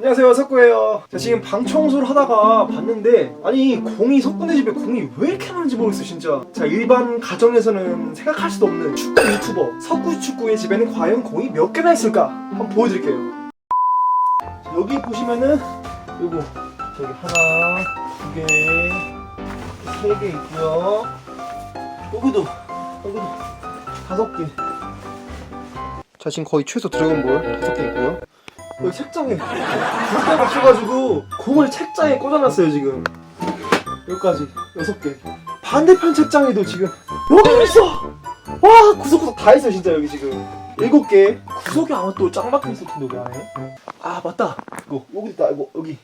안녕하세요 석구예요. 자 지금 방 청소를 하다가 봤는데 아니 공이 석구네 집에 공이 왜 이렇게 많은지 모르겠어 진짜. 자 일반 가정에서는 생각할 수도 없는 축구 유튜버 석구 축구의 집에는 과연 공이 몇 개나 있을까? 한번 보여드릴게요. 자, 여기 보시면은 요거 저기 하나 두개세 개 있고요. 여기도 여기도 다섯 개. 자 지금 거의 최소 드래곤볼 다섯 개 있고요 여기 책장에 불때 맞춰가지고 공을 책장에 꽂아놨어요 지금. 여기까지 여섯 개. 반대편 책장에도 지금 여기 있어! 와 구석구석 다 있어 진짜 여기 지금. 일곱 개. 구석에 아마 또 짱 박혀 있을 텐데 여기 안에. 아 맞다. 이거 여기 있다. 이거 여기.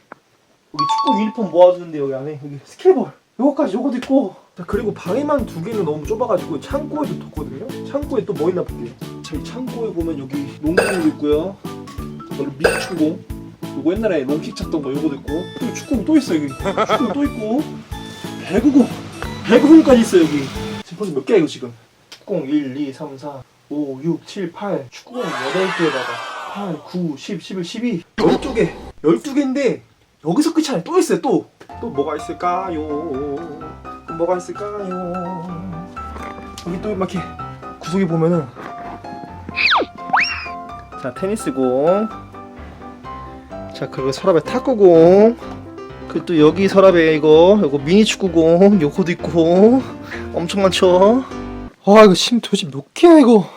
여기 축구 유니폼 모아주는데 여기 안에. 여기 스케이볼. 요거까지 요것도 있고. 자 그리고 방에만 두 개는 너무 좁아가지고 창고에도 뒀거든요. 창고에 또 뭐 있나 볼게요. 저희 창고에 보면 여기 농구공도 있고요 미축구공 요거 옛날에 롱킥 찼던 거 요거도 있고 또 축구공 또 있어 여기. 축구공 또 있고. 배구공 배구공까지 있어 여기. 지금 벌써 몇 개야 이거 지금? 축구공 1, 2, 3, 4 5, 6, 7, 8 축구공 8개에다가 8, 9, 10, 11, 12 12개. 12개인데 여기서 끝이 아니야 또 있어요 또. 또 뭐가 있을까요? 또 뭐가 있을까요? 여기 또 이렇게 구석에 보면은 자 테니스공 자 그리고 서랍에 탁구공 그리고 또 여기 서랍에 이거 요거 미니 축구공 요거도 있고. 엄청 많죠? 아 이거 지금 도대체 몇 개야 이거?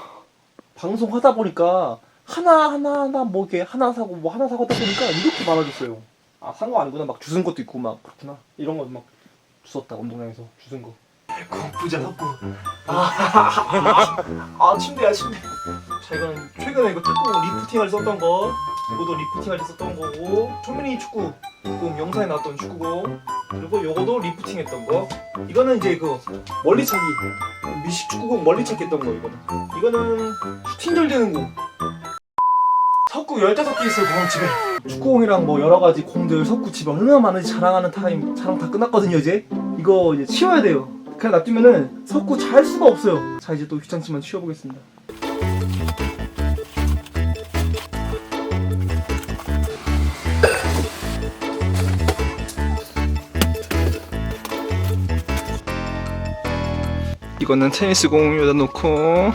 방송 하다 보니까 하나 하나 하나 뭐 이렇게 하나 사고 뭐 하나 사고 하다 보니까 이렇게 많아졌어요. 아 산 거 아니구나. 막 주순 것도 있고 막 그렇구나. 이런 거 막 주웠다 운동장에서 주순 거. 부자 샀고 아, 아 침대야 침대. 자 이거는 최근에 이거 탁구 리프팅할 때 썼던 거 이거도 리프팅할 때 썼던 거고 초미니 축구 공 영상에 나왔던 축구공 그리고 요거도 리프팅 했던 거. 이거는 이제 그 멀리차기 미식 축구공 멀리차기 했던 거 이거는. 이거는 슈팅절 되는 공. 석구 15개 있어요 방 집에. 축구공이랑 뭐 여러 가지 공들 석구 집에 얼마나 많은지 자랑하는 타임 자랑 다 끝났거든요 이제. 이거 이제 치워야 돼요. 그냥 놔두면은 석구 잘 수가 없어요. 자 이제 또 귀찮지만 치워보겠습니다 이거는 테니스 공 여기다 놓고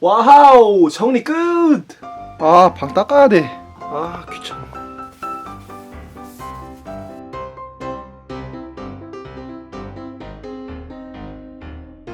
와우 정리 끝! 아 방 닦아야 돼. 아 귀찮네.